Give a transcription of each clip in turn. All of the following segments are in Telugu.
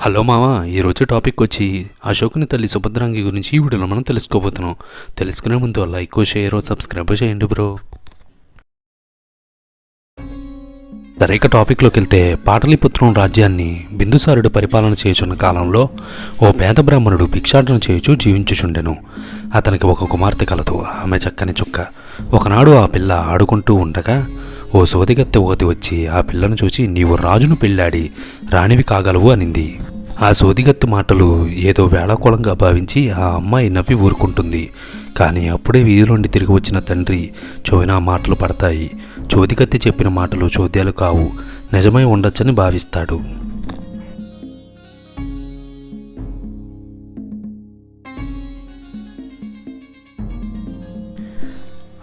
హలో మామ ఈరోజు టాపిక్ వచ్చి అశోకుని తల్లి సుభద్రాంగి గురించి ఈ వీడియోలో మనం తెలుసుకోబోతున్నాం. తెలుసుకునే ముందు లైక్ షేర్ సబ్స్క్రైబ్ చేయండి బ్రో. సరే టాపిక్లోకి వెళ్తే పాటలీపుత్రం రాజ్యాన్ని బిందుసారుడు పరిపాలన చేయుచున్న కాలంలో ఓ పేద బ్రాహ్మణుడు భిక్షాటన చేయుచు జీవించుచుండెను. అతనికి ఒక కుమార్తె కలదు. ఆమె చక్కని చుక్క. ఒకనాడు ఆ పిల్ల ఆడుకుంటూ ఉండగా ఓ సోదిగత్తె ఒకటి వచ్చి ఆ పిల్లను చూసి నీవు రాజును పెళ్ళాడి రాణివి కాగలవు అనింది. ఆ సోదిగత్తు మాటలు ఏదో వేళాకోళంగా భావించి ఆ అమ్మాయి నవ్వి ఊరుకుంటుంది. కానీ అప్పుడే వీధిలోండి తిరిగి వచ్చిన తండ్రి చోవినా మాటలు పడతాయి. చోదిగత్తి చెప్పిన మాటలు చోద్యాలు కావు. నిజమై ఉండొచ్చని భావిస్తాడు.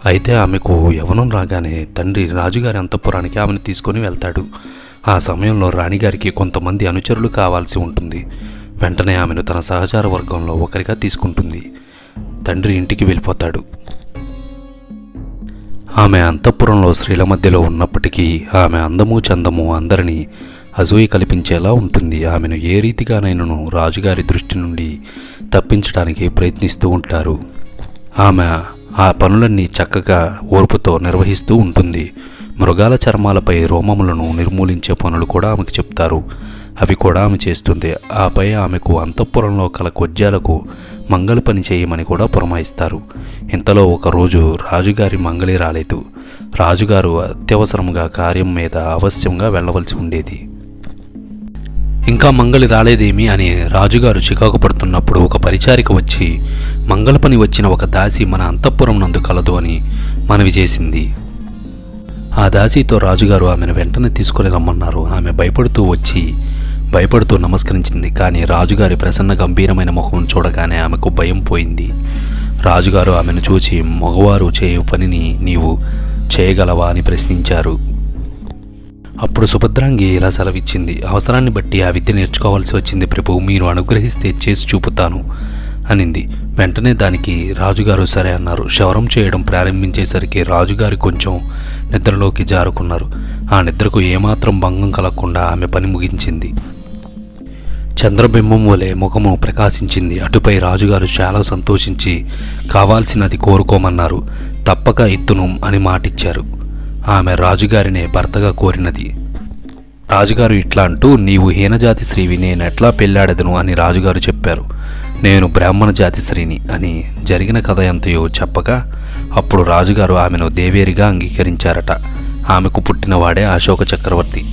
అయితే ఆమెకు యవనం రాగానే తండ్రి రాజుగారి అంతఃపురానికి ఆమెను తీసుకొని వెళ్తాడు. ఆ సమయంలో రాణిగారికి కొంతమంది అనుచరులు కావాల్సి ఉంటుంది. వెంటనే ఆమెను తన సహచార వర్గంలో ఒకరిగా తీసుకుంటుంది. తండ్రి ఇంటికి వెళ్ళిపోతాడు. ఆమె అంతఃపురంలో స్త్రీల మధ్యలో ఉన్నప్పటికీ ఆమె అందము చందము అందరినీ అసూయ కల్పించేలా ఉంటుంది. ఆమెను ఏ రీతిగానైనను రాజుగారి దృష్టి నుండి తప్పించడానికి ప్రయత్నిస్తూ ఉంటారు. ఆమె ఆ పనులన్నీ చక్కగా ఓర్పుతో నిర్వహిస్తూ ఉంటుంది. మృగాల చర్మాలపై రోమములను నిర్మూలించే పనులు కూడా ఆమెకు చెప్తారు. అవి కూడా ఆమె చేస్తుంది. ఆపై ఆమెకు అంతఃపురంలో కల కొజ్జాలకు మంగళ పని చేయమని కూడా పురమాయిస్తారు. ఇంతలో ఒకరోజు రాజుగారి మంగళి రాలేదు. రాజుగారు అత్యవసరంగా కార్యం మీద అవశ్యంగా వెళ్ళవలసి ఉండేది. ఇంకా మంగలి రాలేదేమి అని రాజుగారు చికాకు పడుతున్నప్పుడు ఒక పరిచారిక వచ్చి మంగళ పని వచ్చిన ఒక దాసి మన అంతఃపురం నందు కలదు అని మనవి చేసింది. ఆ దాసితో రాజుగారు ఆమెను వెంటనే తీసుకుని రమ్మన్నారు. ఆమె భయపడుతూ వచ్చి భయపడుతూ నమస్కరించింది. కానీ రాజుగారి ప్రసన్న గంభీరమైన ముఖం చూడగానే ఆమెకు భయం పోయింది. రాజుగారు ఆమెను చూచి మగవారు చేయు పనిని నీవు చేయగలవా? అని ప్రశ్నించారు. అప్పుడు సుభద్రాంగి ఇలా సెలవిచ్చింది అవసరాన్ని బట్టి ఆ విద్య నేర్చుకోవాల్సి వచ్చింది ప్రభు మీరు అనుగ్రహిస్తే చేసి చూపుతాను అనింది. వెంటనే దానికి రాజుగారు సరే అన్నారు. శవరం చేయడం ప్రారంభించేసరికి రాజుగారి కొంచెం నిద్రలోకి జారుకున్నారు. ఆ నిద్రకు ఏమాత్రం భంగం కలగకుండా ఆమె పని ముగించింది. చంద్రబింబం వలె ముఖము ప్రకాశించింది. అటుపై రాజుగారు చాలా సంతోషించి కావాల్సినది కోరుకోమన్నారు తప్పక ఇత్తును అని మాటిచ్చారు. ఆమె రాజుగారినే భర్తగా కోరినది. రాజుగారు ఇట్లా అంటూ నీవు హీనజాతి స్త్రీవి నేనెట్లా పెళ్ళాడదను? అని రాజుగారు చెప్పారు. నేను బ్రాహ్మణ జాతి స్త్రీని అని జరిగిన కథ ఎంతయో చెప్పగా అప్పుడు రాజుగారు ఆమెను దేవేరిగా అంగీకరించారట. ఆమెకు పుట్టినవాడే అశోక చక్రవర్తి.